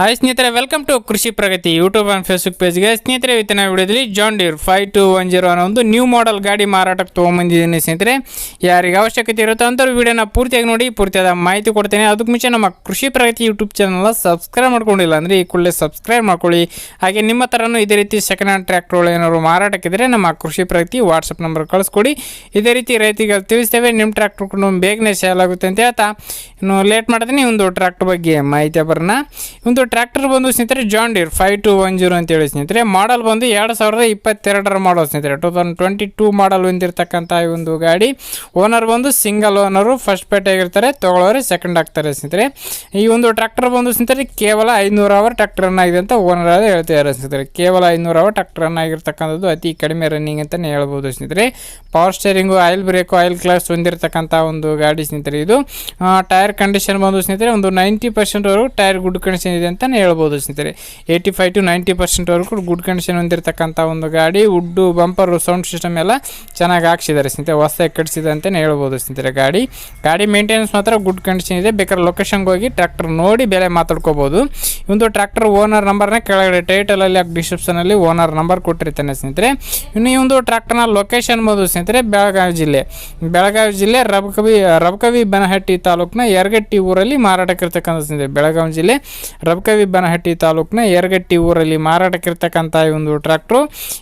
Hi ಸ್ನೇಹಿತರೆ welcome to Krishi Pragati YouTube and Facebook ಪೇಜ್ಗೆ ಸ್ನೇಹಿತರೆ, ಇವತ್ತಿನ ವಿಡಿಯೋದಲ್ಲಿ John Deere five two one zero ಅನ್ನೋ ಒಂದು ನ್ಯೂ ಮಾಡೆಲ್ ಗಾಡಿ ಮಾರಾಟಕ್ಕೆ ತೊಗೊಂಬಂದಿದ್ದೀನಿ ಸ್ನೇಹಿತರೆ. ಯಾರಿಗೆ ಅವಶ್ಯಕತೆ ಇರುತ್ತೋ ಅಂಥವ್ರು ವಿಡಿಯೋನ ಪೂರ್ತಿಯಾಗಿ ನೋಡಿ, ಪೂರ್ತಿಯಾದ ಮಾಹಿತಿ ಕೊಡ್ತೇನೆ. ಅದಕ್ಕೆ ಮುಂಚೆ ನಮ್ಮ ಕೃಷಿ ಪ್ರಗತಿ ಯೂಟ್ಯೂಬ್ ಚಾನಲ್ನ ಸಬ್ಸ್ಕ್ರೈಬ್ ಮಾಡ್ಕೊಂಡಿಲ್ಲ ಅಂದರೆ ಈ ಕೂಡಲೇ ಸಬ್ಸ್ಕ್ರೈಬ್ ಮಾಡ್ಕೊಳ್ಳಿ. ಹಾಗೆ ನಿಮ್ಮ ಥರನೂ ಇದೇ ರೀತಿ ಸೆಕೆಂಡ್ ಹ್ಯಾಂಡ್ ಟ್ರ್ಯಾಕ್ಟರ್ಗಳು ಏನಾದ್ರು ಮಾರಾಟಕ್ಕಿದ್ರೆ ನಮ್ಮ ಕೃಷಿ ಪ್ರಗತಿ ವಾಟ್ಸಪ್ ನಂಬರ್ ಕಳಿಸ್ಕೊಡಿ. ಇದೇ ರೀತಿ ರೈತಿಗೆ ತಿಳಿಸ್ತೇವೆ. ನಿಮ್ಮ ಟ್ರ್ಯಾಕ್ಟರ್ ಬೇಗನೆ ಸೇಲ್ ಆಗುತ್ತೆ ಅಂತ ಹೇಳ್ತಾ. ಇನ್ನು ಲೇಟ್ ಮಾಡ್ತೀನಿ. ಒಂದು ಟ್ರ್ಯಾಕ್ಟರ್ ಬಗ್ಗೆ ಮಾಹಿತಿ ಬರೋಣ. ಒಂದು ಟ್ರ್ಯಾಕ್ಟರ್ ಬಂದು ಸ್ನೇಹಿತರೆ John Deere five two one zero ಅಂತೇಳಿ ಸ್ನೇಹಿತರೆ ಮಾಡಲ್ ಬಂದು ಎರಡು ಸಾವಿರದ ಇಪ್ಪತ್ತೆರಡರ ಮಾಡಲ್ ಸ್ನೇಹಿತರೆ. Two thousand twenty two model ಹೊಂದಿರತಕ್ಕಂಥ ಈ ಒಂದು ಗಾಡಿ. ಓನರ್ ಬಂದು ಸಿಂಗಲ್ ಓನರು ಫಸ್ಟ್ ಪೇಟೆ ಆಗಿರ್ತಾರೆ ತಗೊಳ್ಳೋರೆ ಸೆಕೆಂಡ್ ಆಗ್ತಾರೆ ಸ್ನೇಹಿತರೆ. ಈ ಒಂದು ಟ್ರ್ಯಾಕ್ಟರ್ ಬಂದು ಸ್ನೇಹಿತರೆ, ಕೇವಲ ಐನೂರು ಅವರ್ ಟ್ರ್ಯಾಕ್ಟರ್ ಆಗಿದೆ ಅಂತ ಓನರ್ ಆದ ಹೇಳ್ತಿದ್ದಾರೆ ಸ್ನೇಹಿತರೆ. ಕೇವಲ ಐನೂರು ಅವರ್ ಟ್ರ್ಯಾಕ್ಟರ್ ರನ್ ಆಗಿರ್ತಕ್ಕಂಥದ್ದು ಅತಿ ಕಡಿಮೆ ರನ್ನಿಂಗ್ ಅಂತಲೇ ಹೇಳ್ಬೋದು ಸ್ನೇಹಿತರೆ. Power steering oil brake oil class ಹೊಂದಿರತಕ್ಕಂಥ ಒಂದು ಗಾಡಿ ಸ್ನೇಹಿತರೆ ಇದು. ಟೈರ್ ಕಂಡೀಷನ್ ಬಂದು ಸ್ನೇಹಿತರೆ, ಒಂದು ನೈಂಟಿ ಪರ್ಸೆಂಟ್ವರೆಗೂ ಟೈರ್ ಗುಡ್ ಕಂಡೀಷನ್ ಇದೆ ಅಂತಲೇ ಹೇಳ್ಬೋದು ಸ್ನೇಹಿತರೆ. ಏಯ್ಟಿ ಫೈವ್ ಟು ನೈಂಟಿ ಪರ್ಸೆಂಟ್ವರೆಗೂ ಗುಡ್ ಕಂಡೀಷನ್ ಹೊಂದಿರತಕ್ಕಂಥ ಒಂದು ಗಾಡಿ ವುಡ್ಡು ಬಂಪರು ಸೌಂಡ್ ಸಿಸ್ಟಮ್ ಎಲ್ಲ ಚೆನ್ನಾಗಿ ಹಾಕ್ಸಿದ್ದಾರೆ ಸ್ನೇಹಿತರೆ. ಹೊಸದಾಗಿ ಕಟ್ಸಿದೆ ಅಂತಲೇ ಹೇಳ್ಬೋದು ಸ್ನೇಹಿತರೆ ಗಾಡಿ. ಗಾಡಿ ಮೇಂಟೆನೆನ್ಸ್ ಮಾತ್ರ ಗುಡ್ ಕಂಡೀಷನ್ ಇದೆ. ಬೇಕಾದ್ರೆ ಲೊಕೇಶನ್ಗೆ ಹೋಗಿ ಟ್ರ್ಯಾಕ್ಟರ್ ನೋಡಿ ಬೆಲೆ ಮಾತಾಡ್ಕೋಬೋದು. ಒಂದು ಟ್ರ್ಯಾಕ್ಟರ್ ಓನರ್ ನಂಬರ್ನ ಕೆಳಗಡೆ ಟೈಟಲಲ್ಲಿ ಡಿಸ್ಕ್ರಿಪ್ಷನಲ್ಲಿ ಓನರ್ ನಂಬರ್ ಕೊಟ್ಟಿರ್ತಾನೆ ಸ್ನೇಹಿತರೆ. ಇನ್ನು ಈ ಒಂದು ಟ್ರ್ಯಾಕ್ಟರ್ನ ಲೊಕೇಶನ್ ಬಂದು ಸ್ನೇಹಿತರೆ ಬೆಳಗಾವಿ ಜಿಲ್ಲೆ. ಬೆಳಗಾವಿ ಜಿಲ್ಲೆ ರಬಕವಿ ರಬಕವಿ, ಬನಹಟ್ಟಿ ತಾಲೂಕಿನ ಯರಗಟ್ಟಿ ಊರಲ್ಲಿ ಮಾರಾಟಕ್ಕಿರ್ತಕ್ಕಂಥ ಸ್ನೇಹಿತರೆ ಬೆಳಗಾವಿ ಜಿಲ್ಲೆ. ರಬಕವಿ ಬನಹಟ್ಟಿ ತಾಲೂಕಿನ ಯರಗಟ್ಟಿ ಊರಲ್ಲಿ ಮಾರಾಟಕ್ಕಿರ್ತಕ್ಕಂಥ ಈ ಒಂದು ಟ್ರ್ಯಾಕ್ಟ್ರು.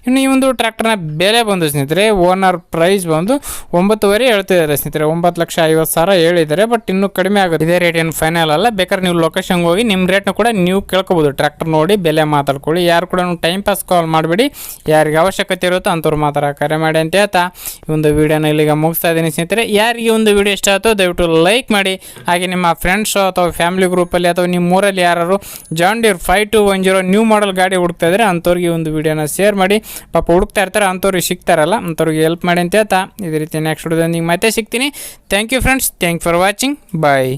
ಇನ್ನು ಈ ಒಂದು ಟ್ರ್ಯಾಕ್ಟರ್ನ ಬೆಲೆ ಬಂದು ಸ್ನೇಹಿತರೆ, ಓನರ್ ಪ್ರೈಸ್ ಬಂದು ಒಂಬತ್ತುವರೆ ಹೇಳ್ತಿದ್ದಾರೆ ಸ್ನೇಹಿತರೆ. ಒಂಬತ್ತು ಲಕ್ಷ ಐವತ್ತು ಸಾವಿರ ಹೇಳಿದ್ದಾರೆ, ಬಟ್ ಇನ್ನೂ ಕಡಿಮೆ ಆಗುತ್ತೆ. ಇದೇ ರೇಟ್ ಏನು ಫೈನಲ್ ಅಲ್ಲ. ಬೇಕಾದ್ರೆ ನೀವು ಲೊಕೇಶನ್ಗೆ ಹೋಗಿ ನಿಮ್ಮ ರೇಟ್ನ ಕೂಡ ನೀವು ಕೇಳ್ಕೊಬೋದು. ಟ್ರ್ಯಾಕ್ಟರ್ ನೋಡಿ, ಬೆಲೆ ಮಾತಾಡ್ಕೊಳ್ಳಿ. ಯಾರು ಕೂಡ ಟೈಮ್ ಪಾಸ್ ಕಾಲ್ ಮಾಡಬೇಡಿ. ಯಾರಿಗೆ ಅವಶ್ಯಕತೆ ಇರುತ್ತೋ ಅಂಥವ್ರು ಮಾತ್ರ ಕರೆ ಮಾಡಿ ಅಂತ ಹೇಳ್ತಾ ಈ ಒಂದು ವಿಡಿಯೋನ ಇಲ್ಲಿಗೆ ಮುಗಿಸ್ತಾ ಇದ್ದೀನಿ ಸ್ನೇಹಿತರೆ. ಯಾರಿಗೆ ಒಂದು ವಿಡಿಯೋ ಇಷ್ಟ ಆಯಿತು ದಯವಿಟ್ಟು ಲೈಕ್ ಮಾಡಿ. ಹಾಗೆ ನಿಮ್ಮ ಫ್ರೆಂಡ್ಸ್ ಅಥವಾ ಫ್ಯಾಮಿಲಿ ಗ್ರೂಪಲ್ಲಿ ಅಥವಾ ನಿಮ್ಮ ಊರಲ್ಲಿ ಯಾರು John Deere five two one zero new model ಗಾಡಿ ಹುಡುಕ್ತಾ ಇದ್ರೆ ಅಂಥವ್ರಿಗೆ ಒಂದು ವೀಡಿಯೋನ ಶೇರ್ ಮಾಡಿ. ಪಾಪ ಹುಡುಕ್ತಾ ಇರ್ತಾರೆ, ಅಂಥವ್ರಿಗೆ ಸಿಗ್ತಾರಲ್ಲ, ಅಂಥವ್ರಿಗೆ ಹೆಲ್ಪ್ ಮಾಡಿ ಅಂತ ಹೇಳ್ತಾ. ಇದೇ ರೀತಿ ನೆಕ್ಸ್ಟ್ ವಿಡಿಯೋದಲ್ಲಿ ಮತ್ತೆ ಸಿಗ್ತೀನಿ. Thank you friends thank for watching bye